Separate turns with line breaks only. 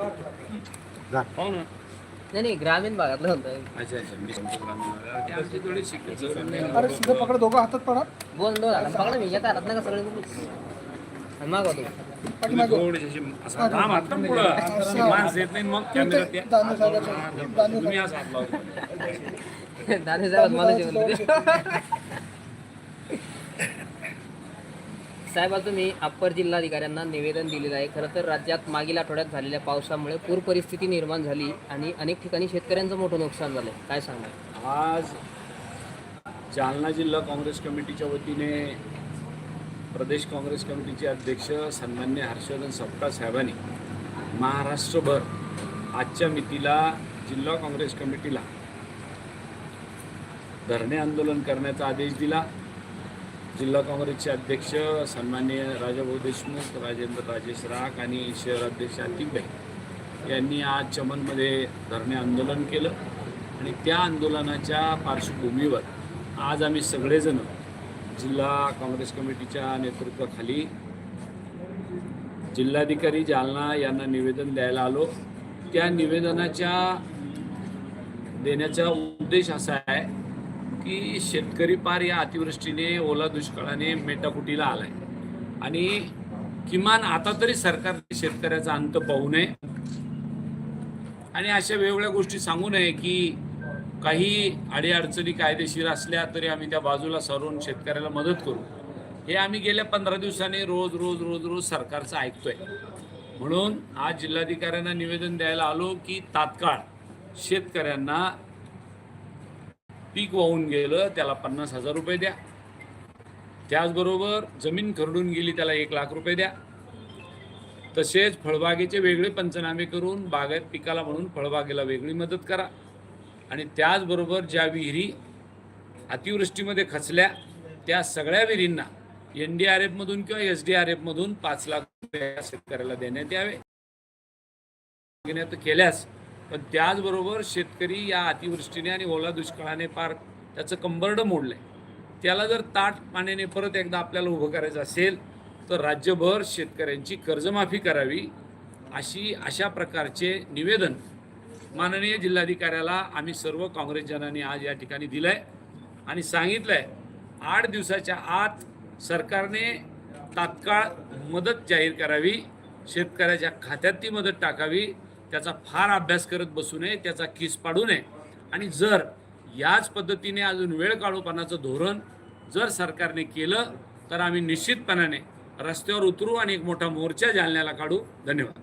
हो ना.
नाही नाही ग्रामीण भागातलं होतं.
अच्छा अच्छा. मी समजून राहिलो. ते आमचे थोडे शिकत
अरे सीधं पकड दोघं हातात पडा.
बोल दोन झाला पकडा मी. येतात हातात नका सगळे मागवतो
तुम्ही थोडेसे असे असं लांब हात ना पुढं. माणसं येत नाही मग कॅमेरा त्या
दानवे साहेबाचं दानवे
तुम्ही असं हात लावतो
दादा साहेब मला जेवण साहेब तुम्ही अप्पर जिल्हाधिकाऱ्यांना निवेदन दिलेलं आहे. खरं तर राज्यात मागील आठवड्यात झालेल्या पावसामुळे पूर परिस्थिती निर्माण झाली आणि अनेक ठिकाणी शेतकऱ्यांचं मोठं नुकसान झालं काय सांगणार
आज जालना जिल्हा काँग्रेस कमिटीच्या वतीने प्रदेश काँग्रेस कमिटीचे अध्यक्ष सन्मान्य हर्षवर्धन सपकाळ साहेबांनी महाराष्ट्रभर आजच्या मितीला जिल्हा काँग्रेस कमिटीला धरणे आंदोलन करण्याचा आदेश दिला. जिल्हा काँग्रेसचे अध्यक्ष सन्मान्य राजाभाऊ देशमुख राजेंद्र राजेश राख आणि शहराध्यक्ष अतिकभाई यांनी आज चमनमध्ये धरणे आंदोलन केलं आणि त्या आंदोलनाच्या पार्श्वभूमीवर आज आम्ही सगळेजण जिल्हा काँग्रेस कमिटीच्या नेतृत्वाखाली जिल्हाधिकारी जालना यांना निवेदन द्यायला आलो. त्या निवेदनाच्या देण्याचा उद्देश असा आहे की शेतकरी पार या अतिवृष्टीने ओला दुष्काळाने मेटाकुटीला आलाय. आणि किमान आता तरी सरकार शेतकऱ्याचा अंत पाहू नये. आणि अशा वेगवेगळ्या गोष्टी सांगू नये की काही अडीअडचणी कायदेशीर असल्या तरी आम्ही त्या बाजूला सरून शेतकऱ्याला मदत करू. हे आम्ही गेल्या पंधरा दिवसांनी रोज रोज रोज रोज सरकारचं ऐकतोय. म्हणून आज जिल्हाधिकाऱ्यांना निवेदन द्यायला आलो की तात्काळ शेतकऱ्यांना पीक वाहून गेलं त्याला पन्नास हजार रुपये द्या. त्याचबरोबर जमीन खरडून गेली त्याला एक लाख रुपये द्या. तसेच फळबागेचे वेगळे पंचनामे करून बागायत पिकाला म्हणून फळबागेला वेगळी मदत करा. आणि त्याचबरोबर ज्या विहिरी अतिवृष्टीमध्ये खचल्या त्या सगळ्या विहिरींना एन डी आर एफमधून किंवा एस डी आर एफमधून पाच लाख रुपये शेतकऱ्याला देण्यात यावे. केल्यास पण त्याचबरोबर शेतकरी या अतिवृष्टीने आणि ओला दुष्काळाने फार त्याचं कंबरडं मोडलं आहे त्याला जर ताट पाण्याने परत एकदा आपल्याला उभं करायचं असेल तर राज्यभर शेतकऱ्यांची कर्जमाफी करावी अशी अशा प्रकारचे निवेदन माननीय जिल्हाधिकाऱ्याला आम्ही सर्व काँग्रेसजनांनी आज या ठिकाणी दिलं आहे आणि सांगितलं आहे आठ दिवसाच्या आत सरकारने तात्काळ मदत जाहीर करावी शेतकऱ्याच्या खात्यात ती मदत टाकावी त्याचा फार अभ्यास करत बसू नये त्याचा किस पाडू नये. आणि जर याच पद्धतीने अजून वेळ काढूपणाचं धोरण जर सरकारने केलं तर आम्ही निश्चितपणाने रस्त्यावर उतरू आणि एक मोठा मोर्चा जालन्याला काढू. धन्यवाद.